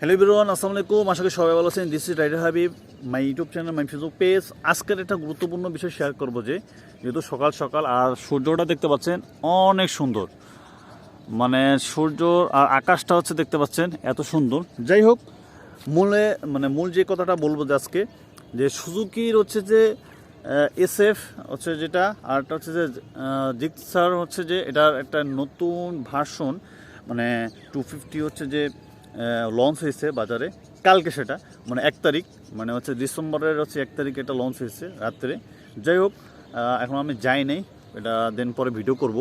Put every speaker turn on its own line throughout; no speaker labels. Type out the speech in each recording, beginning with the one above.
Hello বিরোয়ান আসসালামু আলাইকুম আশা করি সবাই ভালো আছেন। This is rider Habib my YouTube channel my Facebook page আজকের একটা গুরুত্বপূর্ণ বিষয় শেয়ার করব যে, যেহেতু সকাল সকাল আর সূর্যটা দেখতে পাচ্ছেন, অনেক সুন্দর। মানে সূর্য আর আকাশটা হচ্ছে দেখতে পাচ্ছেন, এত সুন্দর। যাই হোক, মূলে মানে মূল যে কথাটা বলব যে আজকে, যে সুজুকির হচ্ছে যে এসএফ হচ্ছে যেটা, আর একটা হচ্ছে যে জিক্সার হচ্ছে যে, এটার একটা নতুন ভার্সন মানে টু ফিফটি হচ্ছে যে লঞ্চ হয়েছে বাজারে। কালকে সেটা মানে এক তারিখ মানে হচ্ছে ডিসেম্বরের হচ্ছে এক তারিখ এটা লঞ্চ হয়েছে রাত্রে। যাই হোক এখন আমি যাই নাই, এটা দেন পরে ভিডিও করব।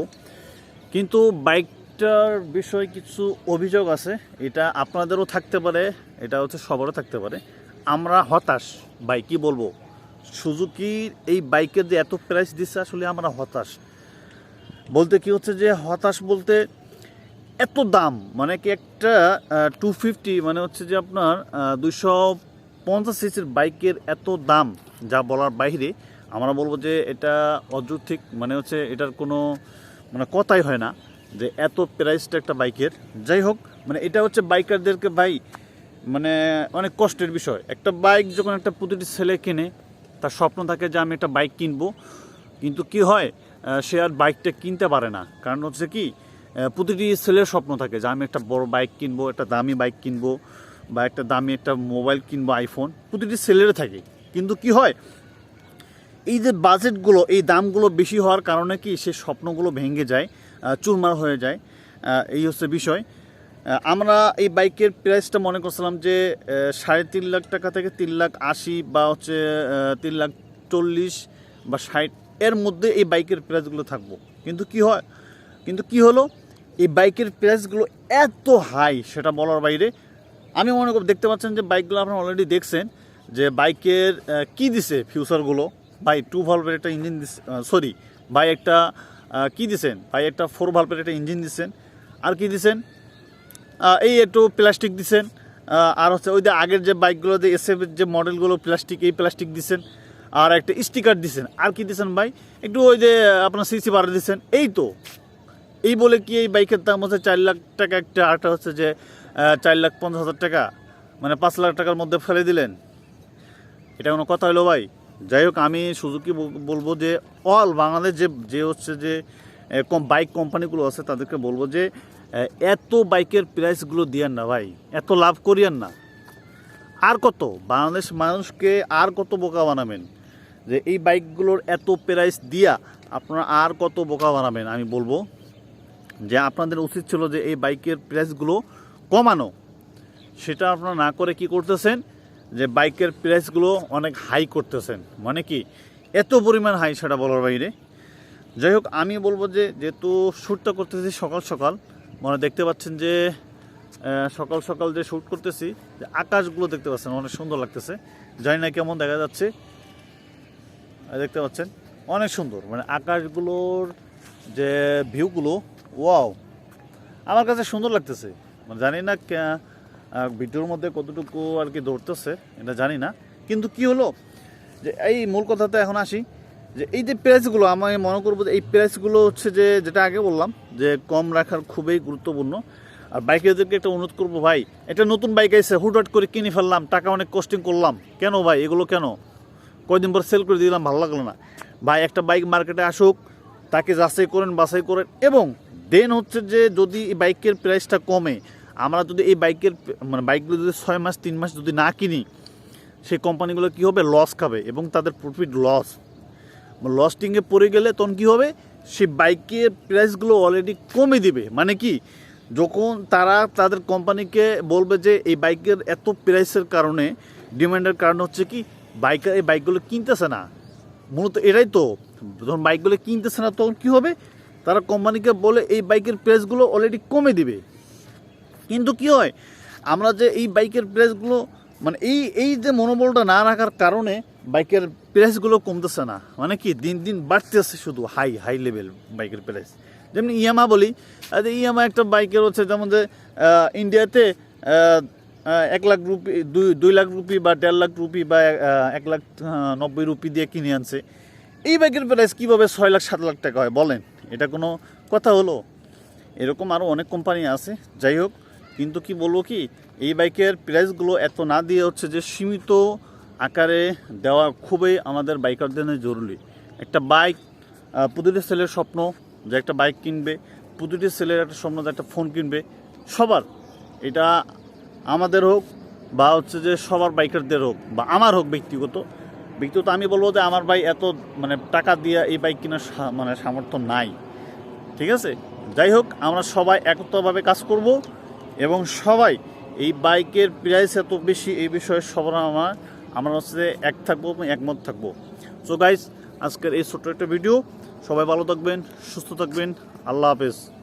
কিন্তু বাইকটার বিষয়ে কিছু অভিযোগ আছে, এটা আপনাদেরও থাকতে পারে, এটা হচ্ছে সবারও থাকতে পারে। আমরা হতাশ, ভাই, কি বলব? সুজুকির এই বাইকের যে এত প্রাইস দিচ্ছে, আসলে আমরা হতাশ। বলতে কি হচ্ছে যে হতাশ বলতে এত দাম? মানে কি একটা টু ফিফটি মানে হচ্ছে যে আপনার দুশো পঞ্চাশ সিসির বাইকের এত দাম, যা বলার বাইরে। আমরা বলব যে এটা অযৌক্তিক মানে হচ্ছে এটার কোনো মানে কথাই হয় না যে এত প্রাইসটা একটা বাইকের। যাই হোক মানে এটা হচ্ছে বাইকারদেরকে ভাই মানে অনেক কষ্টের বিষয়। একটা বাইক যখন একটা প্রতিটি ছেলে কেনে, তার স্বপ্ন থাকে যে আমি একটা বাইক কিনবো। কিন্তু কি হয় সে আর বাইকটা কিনতে পারে না। কারণ হচ্ছে কি প্রতিটি ছেলের স্বপ্ন থাকে যে আমি একটা বড় বাইক কিনবো, একটা দামি বাইক কিনবো, বা একটা দামি একটা মোবাইল কিনবো আইফোন প্রতিটি ছেলের থাকে। কিন্তু কি হয়, এই যে বাজেটগুলো, এই দামগুলো বেশি হওয়ার কারণে কি সে স্বপ্নগুলো ভেঙে যায় চুরমার হয়ে যায় এই হচ্ছে বিষয়। আমরা এই বাইকের প্রাইসটা মনে করছিলাম যে সাড়ে তিন লাখ টাকা থেকে তিন লাখ আশি বা হচ্ছে তিন লাখ চল্লিশ বা ষাট এর মধ্যে এই বাইকের প্রাইসগুলো থাকব। কিন্তু কি হয়, কিন্তু কি হলো এই বাইকের প্রাইসগুলো এত হাই সেটা বলার বাইরে, আমি মনে করি দেখতে পাচ্ছেন যে বাইকগুলো আপনারা অলরেডি দেখছেন যে বাইকের কি দিছে ফিউচারগুলো ভাই টু ভালভের একটা ইঞ্জিন দিস সরি ভাই একটা কি দিছেন? ভাই একটা ফোর ভালভের একটা ইঞ্জিন দিছেন। আর কি দিছেন? এই একটু প্লাস্টিক দিছেন। আর হচ্ছে ওই যে আগের যে বাইকগুলো, যে এসএফ যে মডেলগুলো প্লাস্টিক এই প্লাস্টিক দিছেন। আর একটা স্টিকার দিছেন। আর কি দিছেন ভাই? একটু ওই যে আপনার সিসি বাড়া দিছেন। এই তো। এই বলে কি এই বাইকের দাম হচ্ছে চার লাখ টাকা একটা আরটা হচ্ছে যে চার লাখ পঞ্চাশ হাজার টাকা? মানে পাঁচ লাখ টাকার মধ্যে ফেলে দিলেন। এটা কোনো কথা হলো ভাই? যাই হোক, আমি সুজুকি বলব যে অল বাংলাদেশ যে যে হচ্ছে যে কম, বাইক কোম্পানিগুলো আছে, তাদেরকে বলব যে এত বাইকের প্রাইসগুলো দিয়েন না ভাই। এত লাভ করিয়েন না। আর কত? বাংলাদেশ মানুষকে আর কত বোকা বানাবেন? যে এই বাইকগুলোর এত প্রাইস দিয়া আপনারা আর কত বোকা বানাবেন, আমি বলব। যে আপনাদের উচিত ছিল যে এই বাইকের প্রাইসগুলো কমানো। সেটা আপনারা না করে কি করতেছেন? যে বাইকের প্রাইসগুলো অনেক হাই করতেছেন। মানে কি? এত পরিমাণ হাই সেটা বলার বাইরে। যাই হোক, আমি বলব যে যেহেতু শ্যুটটা করতেছি সকাল সকাল মানে দেখতে পাচ্ছেন যে সকাল সকাল যে শ্যুট করতেছি, যে আকাশগুলো দেখতে পাচ্ছেন, অনেক সুন্দর লাগতেছে। জানি না কেমন দেখা যাচ্ছে। দেখতে পাচ্ছেন, অনেক সুন্দর। মানে আকাশগুলোর যে ভিউগুলো ওয়াও আমার কাছে সুন্দর লাগতেছে। মানে জানি না ভিডিওর মধ্যে কতটুকু আর কি ধরতেছে, এটা জানি না। কিন্তু কি হলো? যে এই মূল কথাতে এখন আসি, যে এই যে প্রাইসগুলো, আমি মনে করব যে এই প্রাইসগুলো হচ্ছে যে, যেটা আগে বললাম, যে কম রাখার খুবই গুরুত্বপূর্ণ। আর বাইকারদেরকে একটা অনুরোধ করব, ভাই, একটা নতুন বাইক এসে হুটহাট করে কিনে ফেললাম, টাকা অনেক কস্টিং করলাম। কেন ভাই, এগুলো কেন? কয়দিন পর সেল করে দিলাম, ভালো লাগল না। ভাই, একটা বাইক মার্কেটে আসুক, তাকে যাচাই করেন, বাছাই করেন, এবং দেন হচ্ছে যে যদি এই বাইকের প্রাইসটা কমে, আমরা যদি এই বাইকের মানে বাইকগুলো যদি ছয় মাস, তিন মাস যদি না কিনি, সেই কোম্পানিগুলো কী হবে? লস খাবে এবং তাদের প্রফিট লস লস্টিংয়ে পড়ে গেলে তখন কী হবে? সেই বাইকের প্রাইসগুলো অলরেডি কমে দিবে। মানে কি? যখন তারা তাদের কোম্পানিকে বলবে যে এই বাইকের এত প্রাইসের কারণে ডিমান্ডের কারণ হচ্ছে কি বাইকার এই বাইকগুলো কিনতেছে না। মূলত এটাই তো। যখন বাইকগুলো কিনতেছে না, তখন কী হবে? তারা কোম্পানিকে বলে এই বাইকের প্রাইসগুলো অলরেডি কমে দিবে। কিন্তু কি হয়? আমরা যে এই বাইকের প্রাইসগুলো মানে এই এই যে মনোবলটা না রাখার কারণে বাইকের প্রাইসগুলো কমতেছে না। মানে কি? দিন দিন বাড়তেছে শুধু হাই হাই লেভেল বাইকের প্রাইস যেমনি ইয়ামা বলি আরে ইয়ামা একটা বাইকের হচ্ছে যেমন যে ইন্ডিয়াতে এক লাখ রুপি, দুই দুই লাখ রুপি বা দেড় লাখ রুপি বা এক লাখ নব্বই রুপি দিয়ে কিনে আনছে। এই বাইকের প্রাইস কীভাবে ছয় লাখ, সাত লাখ টাকা হয় বলেন? এটা কোনো কথা হলো। এরকম আরও অনেক কোম্পানি আছে। যাই হোক, কিন্তু কি বলব কি, এই বাইকের প্রাইসগুলো এত না দিয়ে হচ্ছে যে সীমিত আকারে দেওয়া খুবই আমাদের বাইকারদের জরুরি। একটা বাইক প্রতিটি ছেলের স্বপ্ন যে একটা বাইক কিনবে, প্রতিটি ছেলের একটা স্বপ্ন যে একটা ফোন কিনবে, সবার। এটা আমাদের হোক বা হচ্ছে যে সবার বাইকারদের হোক বা আমার হোক ব্যক্তিগত ব্যক্তিগত আমি বলব যে আমার ভাই এত মানে টাকা দিয়ে এই বাইক কেনার মানে সামর্থ্য নাই। ঠিক আছে? যাই হোক, আমরা সবাই একত্রভাবে কাজ করব এবং সবাই এই বাইকের প্রাইস এত বেশি এই বিষয়ে সবার আমার আমরা হচ্ছে এক থাকব এবং একমত থাকব। সো গাইজ আজকের এই ছোট্ট একটা ভিডিও সবাই ভালো থাকবেন, সুস্থ থাকবেন। আল্লাহ হাফেজ।